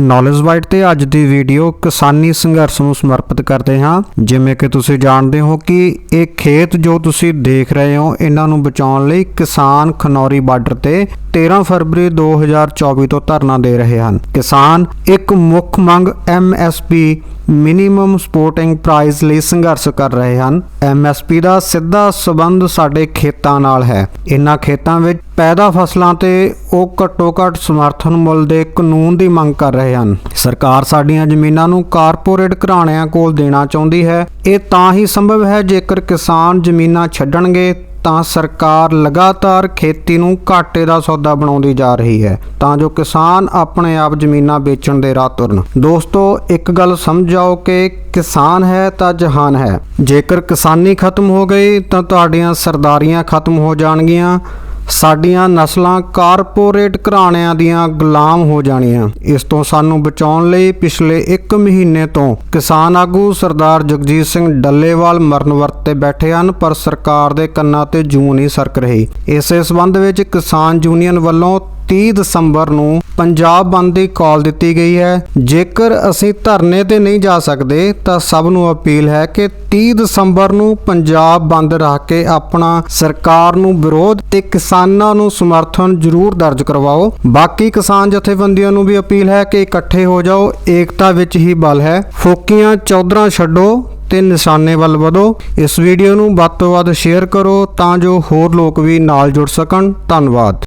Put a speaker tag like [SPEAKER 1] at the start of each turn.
[SPEAKER 1] Knowledge bite ਤੇ ਅੱਜ ਦੀ video ਕਿਸਾਨੀ ਸੰਘਰਸ਼ ਨੂੰ ਸਮਰਪਿਤ ਕਰਦੇ ਹਾਂ। ਜਿਵੇਂ ਕਿ ਤੁਸੀਂ ਜਾਣਦੇ ਹੋ ਕਿ ਇਹ ਖੇਤ ਜੋ ਤੁਸੀਂ ਦੇਖ ਰਹੇ ਹੋ, ਇਹਨਾਂ ਨੂੰ ਬਚਾਉਣ ਲਈ ਕਿਸਾਨ ਖਨੌਰੀ ਬਾਰਡਰ ਤੇ 13 ਫਰਵਰੀ 2024 ਤੋਂ ਧਰਨਾ ਦੇ ਰਹੇ ਹਨ। ਕਿਸਾਨ, ਇੱਕ ਮੁੱਖ ਮੰਗ MSP ਮਿਨੀਮਮ ਸਪੋਰਟਿੰਗ ਪ੍ਰਾਈਸ ਲਈ ਸੰਘਰਸ਼ ਕਰ ਰਹੇ ਹਨ। MSP ਦਾ ਸਿੱਧਾ ਸਬੰਧ ਸਾਡੇ ਖੇਤਾਂ ਨਾਲ ਹੈ। ਇਨ੍ਹਾਂ ਖੇਤਾਂ ਵਿੱਚ ਪੈਦਾ ਫਸਲਾਂ ਤੇ ਉਹ ਘੱਟੋ ਘੱਟ ਸਮਰਥਨ ਮੁੱਲ ਦੇ ਕਾਨੂੰਨ ਦੀ ਮੰਗ ਕਰ ਰਹੇ ਹਨ। ਸਰਕਾਰ ਸਾਡੀਆਂ ਜ਼ਮੀਨਾਂ ਨੂੰ ਕਾਰਪੋਰੇਟ ਘਰਾਣਿਆਂ ਕੋਲ ਦੇਣਾ ਚਾਹੁੰਦੀ ਹੈ। ਇਹ ਤਾਂ ਹੀ ਸੰਭਵ ਹੈ ਜੇਕਰ ਕਿਸਾਨ ਜ਼ਮੀਨਾਂ ਛੱਡਣਗੇ, ਤਾਂ ਸਰਕਾਰ ਲਗਾਤਾਰ ਖੇਤੀ ਨੂੰ ਘਾਟੇ ਦਾ ਸੌਦਾ ਬਣਾਉਂਦੀ ਜਾ ਰਹੀ ਹੈ, ਤਾਂ ਜੋ ਕਿਸਾਨ ਆਪਣੇ ਆਪ ਜ਼ਮੀਨਾਂ ਵੇਚਣ ਦੇ ਰਾਹ ਤੁਰਨ। ਦੋਸਤੋ, ਇੱਕ ਗੱਲ ਸਮਝਾਓ ਕਿ ਕਿਸਾਨ ਹੈ ਤਾਂ ਜਹਾਨ ਹੈ। ਜੇਕਰ ਕਿਸਾਨੀ ਖਤਮ ਹੋ ਗਈ, ਤਾਂ ਤੁਹਾਡੀਆਂ ਸਰਦਾਰੀਆਂ ਖਤਮ ਹੋ ਜਾਣਗੀਆਂ। ਸਾਡੀਆਂ ਨਸਲਾਂ ਕਾਰਪੋਰੇਟ ਘਰਾਣਿਆਂ ਦੀਆਂ ਗੁਲਾਮ ਹੋ ਜਾਣੀਆਂ। ਇਸ ਤੋਂ ਸਾਨੂੰ ਬਚਾਉਣ ਲਈ ਪਿਛਲੇ 1 ਮਹੀਨੇ ਤੋਂ ਕਿਸਾਨ ਆਗੂ ਸਰਦਾਰ ਜਗਜੀਤ ਸਿੰਘ ਡੱਲੇਵਾਲ ਮਰਨ ਵਰਤ ਤੇ ਬੈਠੇ ਹਨ, ਪਰ ਸਰਕਾਰ ਦੇ ਕੰਨਾਂ ਤੇ ਜੂੰ ਨਹੀਂ ਸਰਕ ਰਹੀ। ਇਸੇ ਸਬੰਧ ਵਿੱਚ ਕਿਸਾਨ ਯੂਨੀਅਨ ਵੱਲੋਂ 30 ਦਸੰਬਰ ਨੂੰ ਪੰਜਾਬ ਬੰਦ ਦੀ ਕਾਲ ਦਿੱਤੀ ਗਈ ਹੈ। ਜੇਕਰ ਅਸੀਂ ਧਰਨੇ ਤੇ ਨਹੀਂ ਜਾ ਸਕਦੇ, ਤਾਂ ਸਭ ਨੂੰ ਅਪੀਲ ਹੈ ਕਿ 30 ਦਸੰਬਰ ਨੂੰ ਪੰਜਾਬ ਬੰਦ ਰੱਖ ਕੇ ਆਪਣਾ ਸਰਕਾਰ ਨੂੰ ਵਿਰੋਧ ਤੇ ਕਿਸਾਨਾਂ ਨੂੰ ਸਮਰਥਨ ਜ਼ਰੂਰ ਦਰਜ ਕਰਵਾਓ। ਬਾਕੀ ਕਿਸਾਨ ਜਥੇਬੰਦੀਆਂ ਨੂੰ ਵੀ ਅਪੀਲ ਹੈ ਕਿ ਇਕੱਠੇ ਹੋ ਜਾਓ। ਏਕਤਾ ਵਿੱਚ ਹੀ ਬਲ ਹੈ। ਫੋਕੀਆਂ ਚੌਧਰਾਂ ਛੱਡੋ ਤੇ ਨਿਸ਼ਾਨੇ ਵੱਲ ਵਧੋ। ਇਸ ਵੀਡੀਓ ਨੂੰ ਵੱਧ ਤੋਂ ਵੱਧ ਸ਼ੇਅਰ ਕਰੋ ਤਾਂ ਜੋ ਹੋਰ ਲੋਕ ਵੀ ਨਾਲ ਜੁੜ ਸਕਣ। ਧੰਨਵਾਦ।